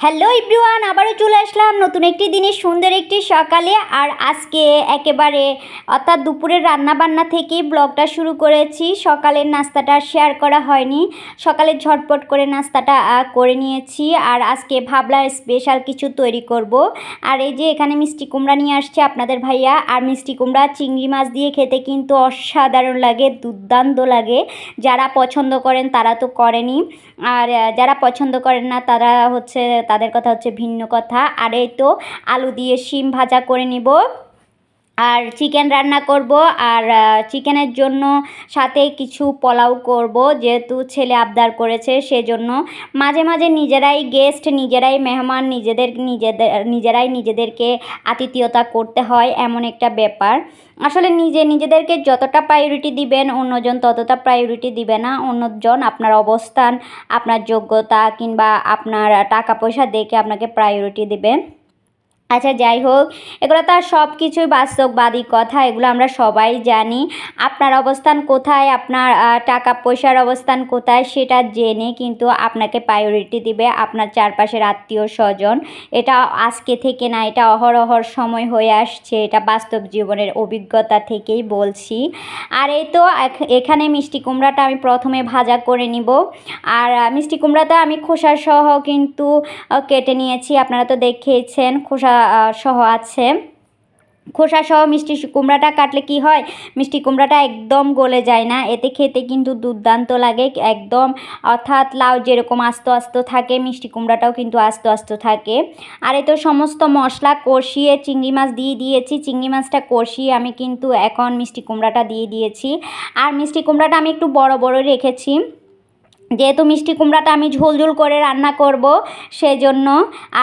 Hello everyone আবারও চলে আসলাম নতুন একটি দিনের সুন্দর একটি সকালে। আর আজকে একেবারে অর্থাৎ দুপুরের রান্নাবান্না থেকেই ব্লগটা শুরু করেছি। সকালের নাস্তাটা শেয়ার করা হয়নি। সকালে ঝটপট করে নাস্তাটা করে নিয়েছি। আর আজকে ভাবলাম স্পেশাল কিছু তৈরি করব। আর এই যে এখানে মিষ্টি কুমড়া নিয়ে আসছে আপনাদের ভাইয়া। আর মিষ্টি কুমড়া, চিংড়ি মাছ দিয়ে খেতে কিন্তু অসাধারণ লাগে, দুর্দান্ত লাগে। যারা পছন্দ করেন তারা তো করেনি। আর যারা পছন্দ করেন না তারা হচ্ছে তাদের কথা হচ্ছে ভিন্ন কথা। আর এই তো আলু দিয়ে শিম ভাজা করে নিব। আর চিকেন রান্না করব আর চিকেনের জন্য সাথে কিছু পোলাও করব, যেহেতু ছেলে আবদার করেছে সেজন্য। মাঝে মাঝে নিজেরাই গেস্ট নিজেরাই মেহমান, নিজেদের নিজেদের, নিজেরাই নিজেদেরকে আতিথেয়তা করতে হয়, এমন একটা ব্যাপার। আসলে নিজে, নিজেদেরকে যতটা প্রায়োরিটি দিবেন, অন্যজন ততটা প্রায়োরিটি দিবে না। অন্যজন আপনার অবস্থান, আপনার যোগ্যতা কিংবা আপনার টাকা পয়সা দেখে আপনাকে প্রায়োরিটি দেবে। আচ্ছা যাই হোক, এগুলো তো আর সব কিছুই বাস্তববাদী কথা, এগুলো আমরা সবাই জানি। আপনার অবস্থান কোথায়? আপনার টাকা পয়সার অবস্থান কোথায়? সেটা জেনে কিন্তু আপনাকে প্রায়োরিটি দিবে আপনার চারপাশের আত্মীয় স্বজন। এটা আজকে থেকে না, এটা অহরহর সময় হয়ে আসছে, এটা বাস্তব জীবনের অভিজ্ঞতা থেকেই বলছি। আর এই তো, এখ- এখানে মিষ্টি কুমড়াটা আমি প্রথমে ভাজা করে নিব। আর, মিষ্টি কুমড়াটা আমি খোসা সহ কিন্তু কেটে নিয়েছি, আপনারা তো দেখেছেন, খোসা সহ আছে। খোসা সহ মিষ্টি কুমড়াটা কাটলে কি হয়? মিষ্টি কুমড়াটা একদম গলে যায় না। এতে খেতে কিন্তু দুর্দান্ত লাগে, একদম। অর্থাৎ লাউ যেরকম আস্ত আস্ত থাকে, মিষ্টি কুমড়াটাও কিন্তু আস্ত আস্ত থাকে। আর এই তো সমস্ত মশলা কষিয়ে চিংড়ি মাছ দিয়ে দিয়েছি। চিংড়ি মাছটা কষিয়ে আমি কিন্তু এখন মিষ্টি কুমড়াটা দিয়ে দিয়েছি। আর মিষ্টি কুমড়াটা আমি একটু বড় বড় রেখেছি। যেহেতু মিষ্টি কুমড়াটা আমি ঝোলঝোল করে রান্না করব সেজন্য।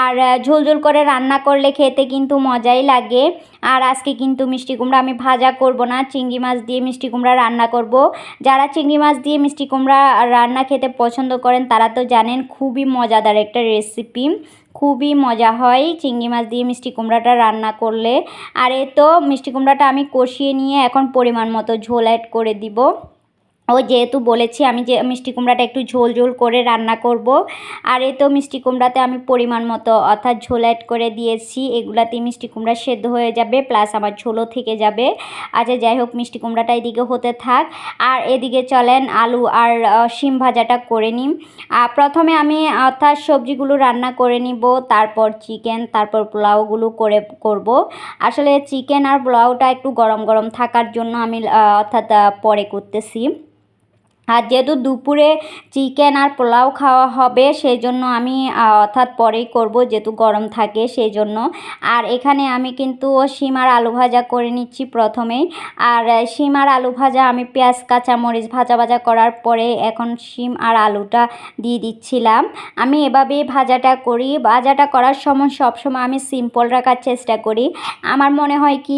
আর আহ, ঝোলঝোল করে রান্না করলে খেতে কিন্তু মজাই লাগে। আর আজকে কিন্তু মিষ্টি কুমড়া আমি ভাজা করব না চিংড়ি মাছ দিয়ে মিষ্টি কুমড়া রান্না করব। যারা চিংড়ি মাছ দিয়ে মিষ্টি কুমড়া রান্না খেতে পছন্দ করেন তারা তো জানেন খুবই মজাদার একটা রেসিপি। খুবই মজা হয় চিংড়ি মাছ দিয়ে মিষ্টি কুমড়াটা রান্না করলে। আর এ তো মিষ্টি কুমড়াটা আমি কষিয়ে নিয়ে এখন পরিমাণ মতো ঝোল অ্যাড করে দিব। ও যেহেতু বলেছি আমি যে মিষ্টি কুমড়াটা একটু ঝোল ঝোল করে রান্না করব। আর এই তো মিষ্টি কুমড়াতে আমি পরিমাণ মতো অর্থাৎ ঝোল অ্যাড করে দিয়েছি। এগুলাতে মিষ্টি কুমড়া সেদ্ধ হয়ে যাবে প্লাস আমার ঝোলও থেকে যাবে। আচ্ছা যাই হোক, মিষ্টি কুমড়াটা এদিকে হতে থাক। আর এদিকে চলেন আলু আর শিম ভাজাটা করে নিই। প্রথমে আমি অর্থাৎ সবজিগুলো রান্না করে নিব, তারপর চিকেন, তারপর পোলাওগুলো করে, করব। আসলে চিকেন আর পোলাওটা একটু গরম গরম থাকার জন্য আমি অর্থাৎ পরে করতেছি। আর যেহেতু দুপুরে চিকেন আর পোলাও খাওয়া হবে সেই জন্য আমি অর্থাৎ পরেই করব যেহেতু গরম থাকে সেই জন্য আর এখানে আমি কিন্তু শিম আর আলু ভাজা করে নিচ্ছি প্রথমেই। আর আর আলু ভাজা আমি পেঁয়াজ কাঁচা মরিচ ভাজা ভাজা করার পরে এখন শিম আর আলুটা দিয়ে দিচ্ছিলাম। আমি এভাবেই ভাজাটা করি। ভাজাটা করার সময় সবসময় আমি সিম্পল রাখার চেষ্টা করি। আমার মনে হয় কি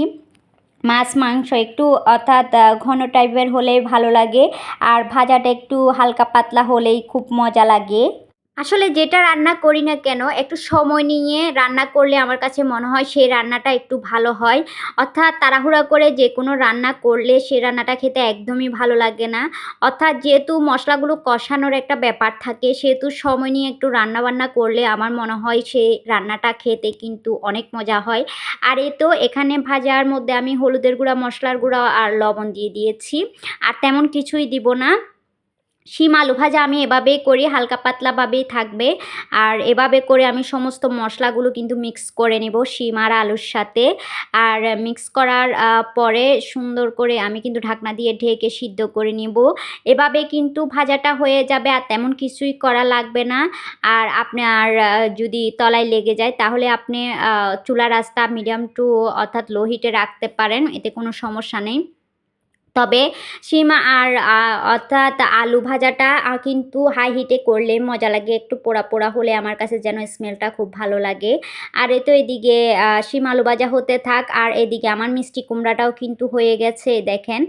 মাছ, মাংস একটু, অর্থাৎ ঘন টাইপের হলে ভালো লাগে। আর ভাজাটা একটু হালকা পাতলা হলেই খুব মজা লাগে। আসলে যেটা রান্না করি না কেন, একটু সময় নিয়ে রান্না করলে আমার কাছে মনে হয় সেই রান্নাটা একটু ভালো হয়। অর্থাৎ তাড়াহুড়া করে যে কোনো রান্না করলে সেই রান্নাটা খেতে একদমই ভালো লাগে না। অর্থাৎ যেহেতু মশলাগুলো কষানোর একটা ব্যাপার থাকে, সেহেতু সময় নিয়ে একটু রান্না বান্না করলে আমার মনে হয় সেই রান্নাটা খেতে কিন্তু অনেক মজা হয়। আর এ তো এখানে ভাজার মধ্যে আমি হলুদের গুঁড়া, মশলার গুঁড়া আর লবণ দিয়ে দিয়েছি। আর তেমন কিছুই দিব না। শিম আলু ভাজা আমি এভাবেই করি, হালকা পাতলাভাবেই থাকবে। আর এভাবে করে আমি সমস্ত মশলাগুলো কিন্তু মিক্স করে নেব শিম আর আলুর সাথে। আর মিক্স করার পরে সুন্দর করে আমি কিন্তু ঢাকনা দিয়ে ঢেকে সিদ্ধ করে নিব। এভাবে কিন্তু ভাজাটা হয়ে যাবে আর তেমন কিছুই করা লাগবে না। আর আপনার যদি তলায় লেগে যায় তাহলে আপনি চুলা রাস্তা মিডিয়াম টু অর্থাৎ লো হিটে রাখতে পারেন, এতে কোনো সমস্যা নেই। তবে শিম আর অর্থাৎ আলু ভাজাটা কিন্তু হাই হিটে করলে মজা লাগে। একটু পোড়া পোড়া হলে আমার কাছে যেন স্মেলটা খুব ভালো লাগে। আর এ তো এদিকে শিম আলু ভাজা হতে থাক। আর এদিকে আমার মিষ্টি কুমড়াটাও কিন্তু হয়ে গেছে, দেখেন।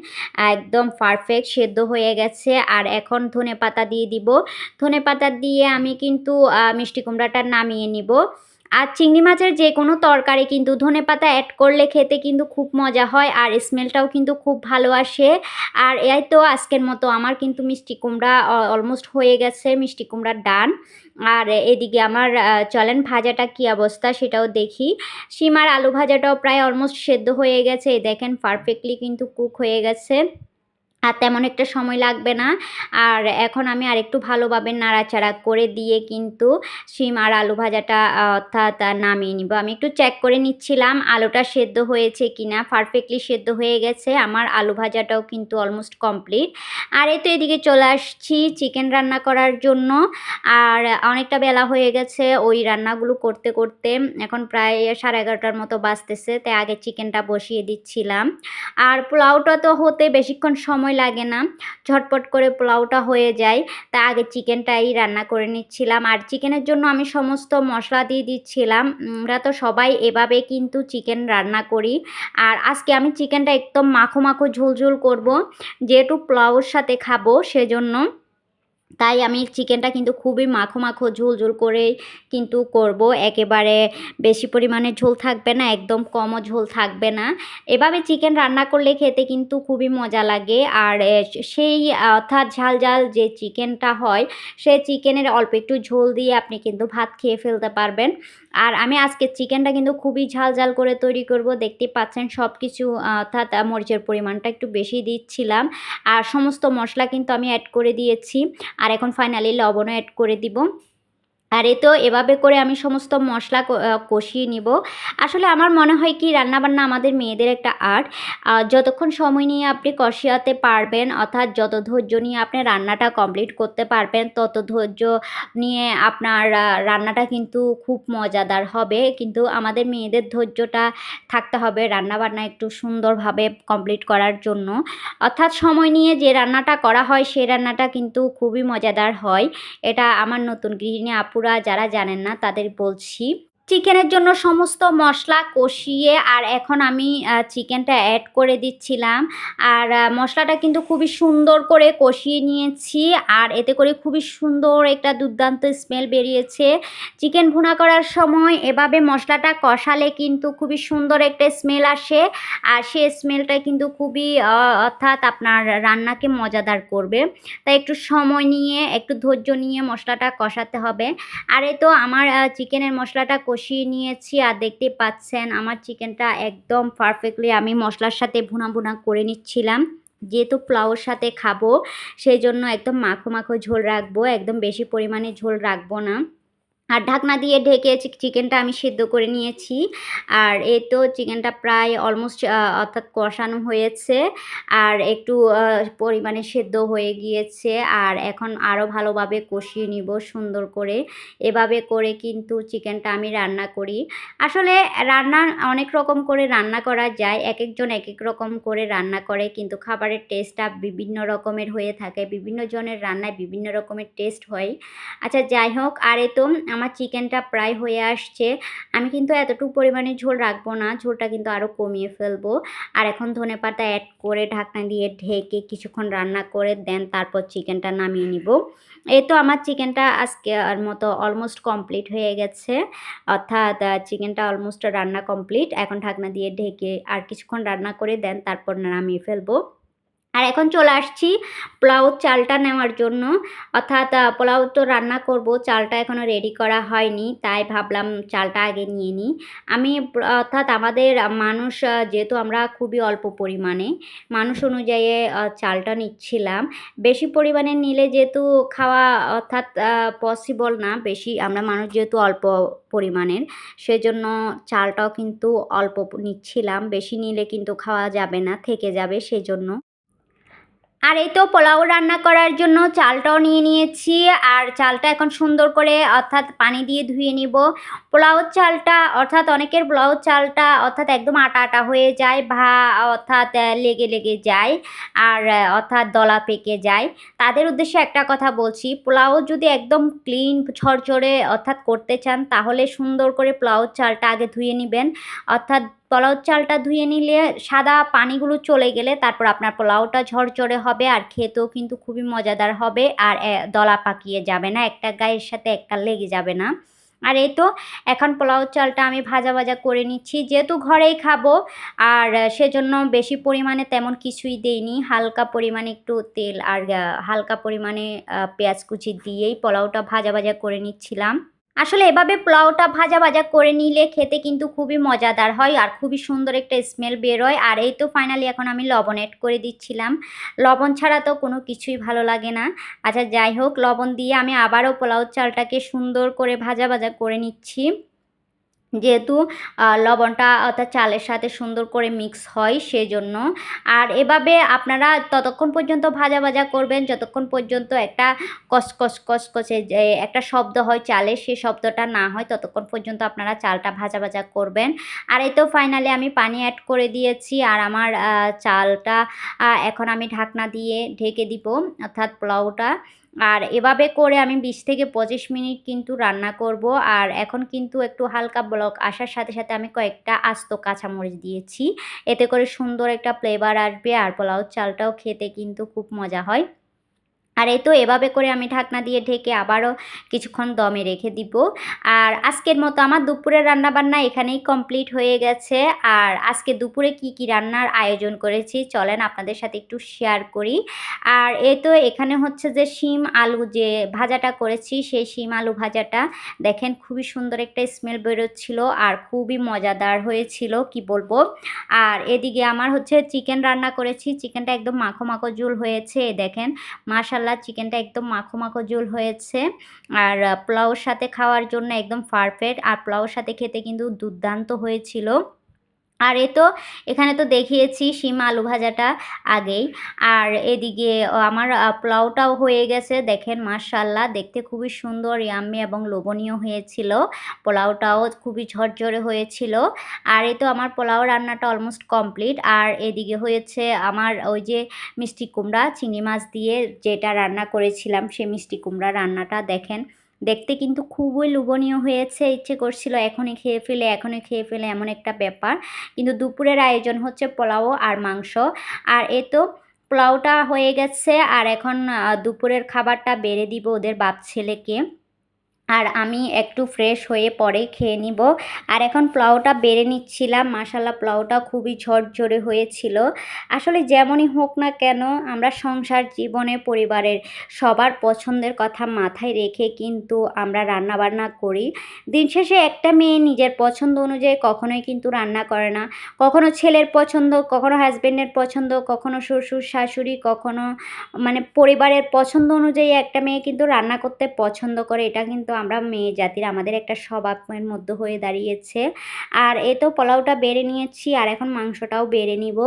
একদম পারফেক্ট সেদ্ধ হয়ে গেছে। আর এখন ধনে পাতা দিয়ে দিব। ধনে পাতা দিয়ে আমি কিন্তু মিষ্টি কুমড়াটা নামিয়ে নিব। আর চিংড়ি মাছের যে কোনো তরকারি কিন্তু ধনে পাতা অ্যাড করলে খেতে কিন্তু খুব মজা হয় আর স্মেলটাও কিন্তু খুব ভালো আসে। আর এই তো আজকের মতো আমার কিন্তু মিষ্টি কুমড়া অলমোস্ট হয়ে গেছে মিষ্টি কুমড়ার ডান। আর এদিকে আমার চলেন ভাজাটা কি অবস্থা সেটাও দেখি। সীমার আলু ভাজাটাও প্রায় অলমোস্ট সেদ্ধ হয়ে গেছে। দেখেন পারফেক্টলি কিন্তু কুক হয়ে গেছে। আর তেমন একটা সময় লাগবে না। আর এখন আমি আরেকটু ভালোভাবে নাড়াচাড়া করে দিয়ে কিন্তু শিম আর আলু ভাজাটা অর্থাৎ নামিয়ে নিব। আমি একটু চেক করে নিচ্ছিলাম, আলুটা সেদ্ধ হয়েছে কি না পারফেক্টলি সেদ্ধ হয়ে গেছে। আমার আলু ভাজাটাও কিন্তু অলমোস্ট কমপ্লিট আর এই তো এদিকে চলে আসছি চিকেন রান্না করার জন্য। আর অনেকটা বেলা হয়ে গেছে ওই রান্নাগুলো করতে করতে। এখন প্রায় সাড়ে এগারোটার মতো বাজতেছে, তাই আগে চিকেনটা বসিয়ে দিচ্ছিলাম। আর পোলাওটা তো হতে বেশিক্ষণ সময় সময় লাগে না। ঝটপট করে পোলাওটা হয়ে যায়। তা আগে চিকেনটাই রান্না করে নিচ্ছিলাম। আর চিকেনের জন্য আমি সমস্ত মশলা দিয়ে দিচ্ছিলাম। আমরা তো সবাই এভাবে কিন্তু চিকেন রান্না করি। আর আজকে আমি চিকেনটা একদম মাখো মাখো ঝোল ঝোল করব। যেহেতু পোলাওর সাথে খাব সেজন্য তাই আমি চিকেনটা কিন্তু খুবই মাখো মাখো ঝোল ঝোল করে কিন্তু করব। একেবারে বেশি পরিমাণে ঝোল থাকবে না, একদম কমও ঝোল থাকবে না। এভাবে চিকেন রান্না করলে খেতে কিন্তু খুবই মজা লাগে। আর সেই, অর্থাৎ ঝাল ঝাল যে চিকেনটা হয়, সে চিকেনের অল্প একটু ঝোল দিয়ে আপনি কিন্তু ভাত খেয়ে ফেলতে পারবেন। আর আমি আজকে চিকেনটা কিন্তু খুবই ঝাল ঝাল করে তৈরি করব। দেখতে পাচ্ছেন সব কিছু অর্থাৎ মরিচের পরিমাণটা একটু বেশি দিচ্ছিলাম। আর সমস্ত মশলা কিন্তু আমি অ্যাড করে দিয়েছি। আর এখন ফাইনালি লবণও অ্যাড করে দিব। আর এ তো এভাবে করে আমি সমস্ত মশলা কষিয়ে নিব। আসলে আমার মনে হয় কি, রান্নাবান্না আমাদের মেয়েদের একটা আর্ট। যতক্ষণ সময় নিয়ে আপনি কষিয়াতে পারবেন, অর্থাৎ যত ধৈর্য নিয়ে আপনি রান্নাটা কমপ্লিট করতে পারবেন, তত ধৈর্য নিয়ে আপনার রান্নাটা কিন্তু খুব মজাদার হবে। কিন্তু আমাদের মেয়েদের ধৈর্যটা থাকতে হবে রান্নাবান্না একটু সুন্দরভাবে কমপ্লিট করার জন্য। অর্থাৎ সময় নিয়ে যে রান্নাটা করা হয় সেই রান্নাটা কিন্তু খুবই মজাদার হয়। এটা আমার নতুন গৃহিণী আপু আপুরা যারা জানেন না তাদের বলছি চিকেনের জন্য সমস্ত মশলা কষিয়ে, আর এখন আমি চিকেনটা অ্যাড করে দিচ্ছিলাম। আর মশলাটা কিন্তু খুবই সুন্দর করে কষিয়ে নিয়েছি, আর এতে করে খুবই সুন্দর একটা দুর্দান্ত স্মেল বেরিয়েছে। চিকেন ভুনা করার সময় এভাবে মশলাটা কষালে কিন্তু খুবই সুন্দর একটা স্মেল আসে, আর সে স্মেলটা কিন্তু খুবই অর্থাৎ আপনার রান্নাকে মজাদার করবে। তাই একটু সময় নিয়ে, একটু ধৈর্য নিয়ে মশলাটা কষাতে হবে। আর এ তো আমার চিকেনের মশলাটা কষিয়ে নিয়েছি আর দেখতে পাচ্ছেন আমার চিকেনটা একদম পারফেক্টলি আমি মশলার সাথে ভুনা ভুনা করে নিচ্ছিলাম। যেহেতু পোলাওর সাথে খাব, সেই জন্য একদম মাখো মাখো ঝোল রাখব, একদম বেশি পরিমাণে ঝোল রাখব না। আর ঢাকনা দিয়ে ঢেকে চিকেনটা আমি সেদ্ধ করে নিয়েছি। আর এই তো চিকেনটা প্রায় অলমোস্ট অর্থাৎ কষানো হয়েছে। আর একটু পরিমাণে সেদ্ধ হয়ে গিয়েছে। আর এখন আরও ভালোভাবে কষিয়ে নিব সুন্দর করে। এভাবে করে কিন্তু চিকেনটা আমি রান্না করি। আসলে রান্না অনেক রকম করে রান্না করা যায়। এক একজন এক এক রকম করে রান্না করে। কিন্তু খাবারের টেস্টটা বিভিন্ন রকমের হয়ে থাকে। বিভিন্ন জনের রান্নায় বিভিন্ন রকমের টেস্ট হয়। আচ্ছা যাই হোক। আর এ তো আমার চিকেনটা প্রায় হয়ে আসছে। আমি কিন্তু এতটুকু পরিমাণে ঝোল রাখব না, ঝোলটা কিন্তু আরও কমিয়ে ফেলব। আর এখন ধনে পাতা অ্যাড করে ঢাকনা দিয়ে ঢেকে কিছুক্ষণ রান্না করে দেন, তারপর চিকেনটা নামিয়ে নিব। এই তো আমার চিকেনটা আজকে আর মতো অলমোস্ট কমপ্লিট হয়ে গেছে। অর্থাৎ চিকেনটা অলমোস্ট রান্না কমপ্লিট এখন ঢাকনা দিয়ে ঢেকে আর কিছুক্ষণ রান্না করে দেন, তারপর নামিয়ে ফেলব। আর এখন চলে আসছি পোলাও চালটা নেওয়ার জন্য। অর্থাৎ পোলাও তো রান্না করব, চালটা এখনও রেডি করা হয়নি, তাই ভাবলাম চালটা আগে নিয়ে নিই আমি, অর্থাৎ আমাদের মানুষ যেহেতু আমরা খুবই অল্প পরিমাণে, মানুষ অনুযায়ী চালটা নিচ্ছিলাম। বেশি পরিমাণে নিলে যেহেতু খাওয়া, অর্থাৎ পসিবল না, বেশি আমরা মানুষ যেহেতু অল্প পরিমাণের, সেজন্য চালটাও কিন্তু অল্প নিচ্ছিলাম। বেশি নিলে কিন্তু খাওয়া যাবে না, থেকে যাবে, সেজন্য। আর এই তো পোলাও রান্না করার জন্য চালটাও নিয়ে নিয়েছি, আর চালটা এখন সুন্দর করে অর্থাৎ পানি দিয়ে ধুয়ে নিব। পোলাওর চালটা, অর্থাৎ অনেকের পোলাওর চালটা অর্থাৎ একদম আটা আটা হয়ে যায়, ভা অর্থাৎ লেগে লেগে যায়, আর অর্থাৎ দলা পেকে যায়। তাদের উদ্দেশ্যে একটা কথা বলছি, পোলাও যদি একদম ক্লিন, ঝরঝরে অর্থাৎ করতে চান, তাহলে সুন্দর করে পোলাওর চালটা আগে ধুয়ে নেবেন। অর্থাৎ পোলাও চালটা ধুয়ে নিলে সাদা পানিগুলো চলে গেলে তারপর আপনার পোলাওটা ঝরঝরে হবে আর খেতেও কিন্তু খুবই মজাদার হবে আর দলা পাকিয়ে যাবে না, একটা গায়ের সাথে একটা লেগে যাবে না। আর এই তো এখন পোলাও চালটা আমি ভাজা ভাজা করে নিচ্ছি, যেহেতু ঘরেই খাব আর সেজন্য বেশি পরিমাণে তেমন কিছুই দেইনি, হালকা পরিমাণে একটু তেল আর হালকা পরিমাণে পেঁয়াজ কুচি দিয়েই পোলাওটা ভাজা ভাজা করে নিচ্ছিলাম। আসলে এভাবে পোলাওটা ভাজা ভাজা করে নিলে খেতে কিন্তু খুবই মজাদার হয় আর খুবই সুন্দর একটা স্মেল বেরোয়। আর এই তো ফাইনালি এখন আমি লবণ এড করে দিচ্ছিলাম। লবণ ছাড়া তো কোনো কিছুই ভালো লাগে না। আচ্ছা যাই হোক, লবণ দিয়ে আমি আবারও পোলাও চালটাকে সুন্দর করে ভাজা ভাজা করে নিচ্ছি। যেহেতু লবণটা অর্থাৎ চালের সাথে সুন্দর করে মিক্স হয় সেজন্য। আর এভাবে আপনারা ততক্ষণ পর্যন্ত ভাজা ভাজা করবেন, যতক্ষণ পর্যন্ত একটা কসকস কসকসে যে, একটা শব্দ হয় চালের সেই শব্দটা না হয়, ততক্ষণ পর্যন্ত আপনারা চালটা ভাজা ভাজা করবেন। আর এই তো ফাইনালি আমি পানি অ্যাড করে দিয়েছি, আর আমার চালটা এখন আমি ঢাকনা দিয়ে ঢেকে দিব, অর্থাৎ পোলাওটা। আর এভাবে করে আমি বিশ থেকে পঁচিশ মিনিট কিন্তু রান্না করব। আর এখন কিন্তু একটু হালকা ব্লক আসার সাথে সাথে আমি কয়েকটা আস্ত কাঁচামরিচ দিয়েছি। এতে করে সুন্দর একটা ফ্লেভার আসবে আর পোলাও চালটাও খেতে কিন্তু খুব মজা হয়। আর এই তো এভাবে করে আমি ঢাকনা দিয়ে ঢেকে আবারও কিছুক্ষণ দমে রেখে দিব। আর আজকের মতো আমার দুপুরের রান্নাবান্না এখানেই কমপ্লিট হয়ে গেছে। আর আজকে দুপুরে কি কি রান্নার আয়োজন করেছি চলেন আপনাদের সাথে একটু শেয়ার করি। আর এই তো এখানে হচ্ছে যে শিম আলু যে ভাজাটা করেছি, সেই শিম আলু ভাজাটা দেখেন খুবই সুন্দর একটা স্মেল বেরোচ্ছিল আর খুবই মজাদার হয়েছিল, কি বলব? আর এদিকে আমার হচ্ছে চিকেন রান্না করেছি চিকেনটা একদম মাখো মাখো ঝুল হয়েছে, দেখেন মাশাল্লাহ মাসাল্লাহ চিকেনটা একদম মাখো মাখো ঝোল হয়েছে। আর পোলাওর সাথে খাওয়ার জন্য একদম পারফেক্ট আর, পোলাওর সাথে খেতে কিন্তু দুর্দান্ত হয়েছিল। আর এ তো, এখানে তো দেখিয়েছি শিম আলু ভাজাটা আগেই। আর এদিকে আমার পোলাওটাও হয়ে গেছে। দেখেন মার্শাল্লাহ দেখতে খুবই সুন্দর, ইয়াম্মি এবং লোভনীয় হয়েছিল। পোলাওটাও খুবই ঝরঝরে হয়েছিল। আর এ তো আমার পোলাও রান্নাটা অলমোস্ট কমপ্লিট আর এদিকে হয়েছে আমার ওই যে মিষ্টি কুমড়া, চিংড়ি মাছ দিয়ে যেটা রান্না করেছিলাম সেই মিষ্টি কুমড়া রান্নাটা। দেখেন দেখতে কিন্তু খুবই লোভনীয় হয়েছে, ইচ্ছে করছিল এখনই খেয়ে ফেলে, এখনই খেয়ে ফেলে এমন একটা ব্যাপার। কিন্তু দুপুরের আয়োজন হচ্ছে পোলাও আর মাংস। আর এ তো পোলাওটা হয়ে গেছে, আর এখন দুপুরের খাবারটা বেড়ে দিব ওদের বাপ ছেলেকে। আর আমি একটু ফ্রেশ হয়ে পরে খেয়ে নিব। আর এখন পোলাওটা বেড়ে নিচ্ছিলাম। মাসাল্লা পোলাওটা খুবই ঝরঝরে হয়েছিল। আসলে যেমনই হোক না কেন, আমরা সংসার জীবনে, পরিবারের সবার পছন্দের কথা মাথায় রেখে কিন্তু আমরা রান্না বান্না করি। দিন শেষে একটা মেয়ে নিজের পছন্দ অনুযায়ী কখনোই কিন্তু রান্না করে না। কখনো ছেলের পছন্দ, কখনো হাজব্যান্ডের পছন্দ, কখনো শ্বশুর, শাশুড়ি, কখনো মানে পরিবারের পছন্দ অনুযায়ী একটা মেয়ে কিন্তু রান্না করতে পছন্দ করে। এটা কিন্তু আমরা মেয়ে জাতির আমাদের একটা স্বভাবের মধ্যে হয়ে দাঁড়িয়েছে। আর এ তো পোলাওটা বেড়ে নিয়েছি, আর এখন মাংসটাও বেড়ে নিব।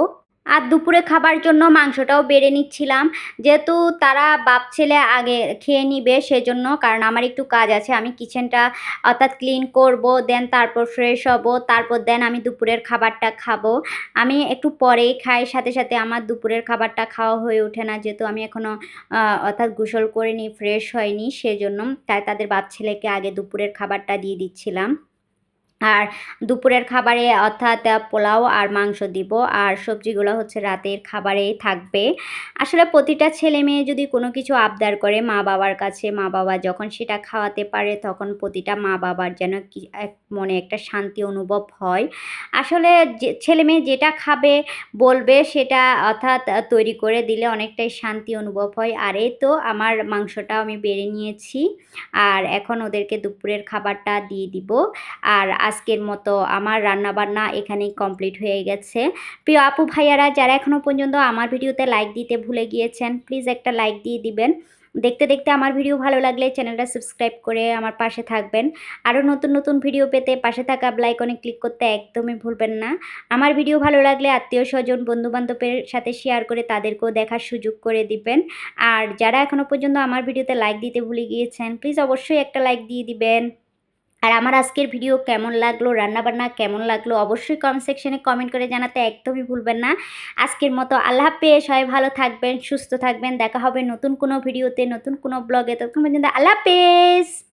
আর দুপুরে খাবার জন্য মাংসটাও বেড়ে নিচ্ছিলাম। যেহেতু তারা বাপ ছেলে আগে খেয়ে নিবে সেজন্য, কারণ আমার একটু কাজ আছে, আমি কিচেনটা অর্থাৎ ক্লিন করব দেন তারপর ফ্রেশ হব, তারপর দেন আমি দুপুরের খাবারটা খাব। আমি একটু পরেই খাই, সাথে সাথে আমার দুপুরের খাবারটা খাওয়া হয়ে ওঠে না, যেহেতু আমি এখনও অর্থাৎ গোসল করিনি ফ্রেশ হয়নি, সেজন্য তাই তাদের বাপ ছেলেকে আগে দুপুরের খাবারটা দিয়ে দিচ্ছিলাম। আর দুপুরের খাবারে অর্থাৎ পোলাও আর মাংস দিব। আর সবজিগুলো হচ্ছে রাতের খাবারেই থাকবে। আসলে প্রতিটা ছেলে মেয়ে যদি কোনো কিছু আবদার করে মা বাবার কাছে, মা বাবা যখন সেটা খাওয়াতে পারে, তখন প্রতিটা মা বাবার যেন কি, এক, মনে একটা শান্তি অনুভব হয়। আসলে যে, ছেলে মেয়ে যেটা খাবে, বলবে, সেটা অর্থাৎ তৈরি করে দিলে অনেকটাই শান্তি অনুভব হয়। আর এই তো আমার মাংসটাও আমি বেড়ে নিয়েছি। আর এখন ওদেরকে দুপুরের খাবারটা দিয়ে দিব। আর আজকের মতো আমার রান্নাবান্না এখানেই কমপ্লিট হয়ে গেছে। প্রিয় আপু ভাইয়ারা, যারা এখনও পর্যন্ত আমার ভিডিওতে লাইক দিতে ভুলে গিয়েছেন প্লিজ একটা লাইক দিয়ে দিবেন। দেখতে দেখতে আমার ভিডিও ভালো লাগলে চ্যানেলটা সাবস্ক্রাইব করে আমার পাশে থাকবেন। আরও নতুন নতুন ভিডিও পেতে পাশে থাকা ব্লাইকনে ক্লিক করতে একদমই ভুলবেন না। আমার ভিডিও ভালো লাগলে আত্মীয় স্বজন, বন্ধুবান্ধবের সাথে শেয়ার করে তাদেরকেও দেখার সুযোগ করে দিবেন। আর যারা এখনও পর্যন্ত আমার ভিডিওতে লাইক দিতে ভুলে গিয়েছেন প্লিজ অবশ্যই একটা লাইক দিয়ে দিবেন। আর আমার আজকের ভিডিও কেমন লাগল, রান্নাবান্না কেমন লাগল, অবশ্যই কমেন্ট সেকশনে কমেন্ট করে জানাতে একদমই ভুলবেন না। আজকের মতো আল্লাহ পেয়ে সবাই ভালো থাকবেন, সুস্থ থাকবেন, দেখা হবে নতুন কোনো ভিডিওতে নতুন কোনো ব্লগে ততক্ষণ পর্যন্ত আল্লাহ হাফেজ।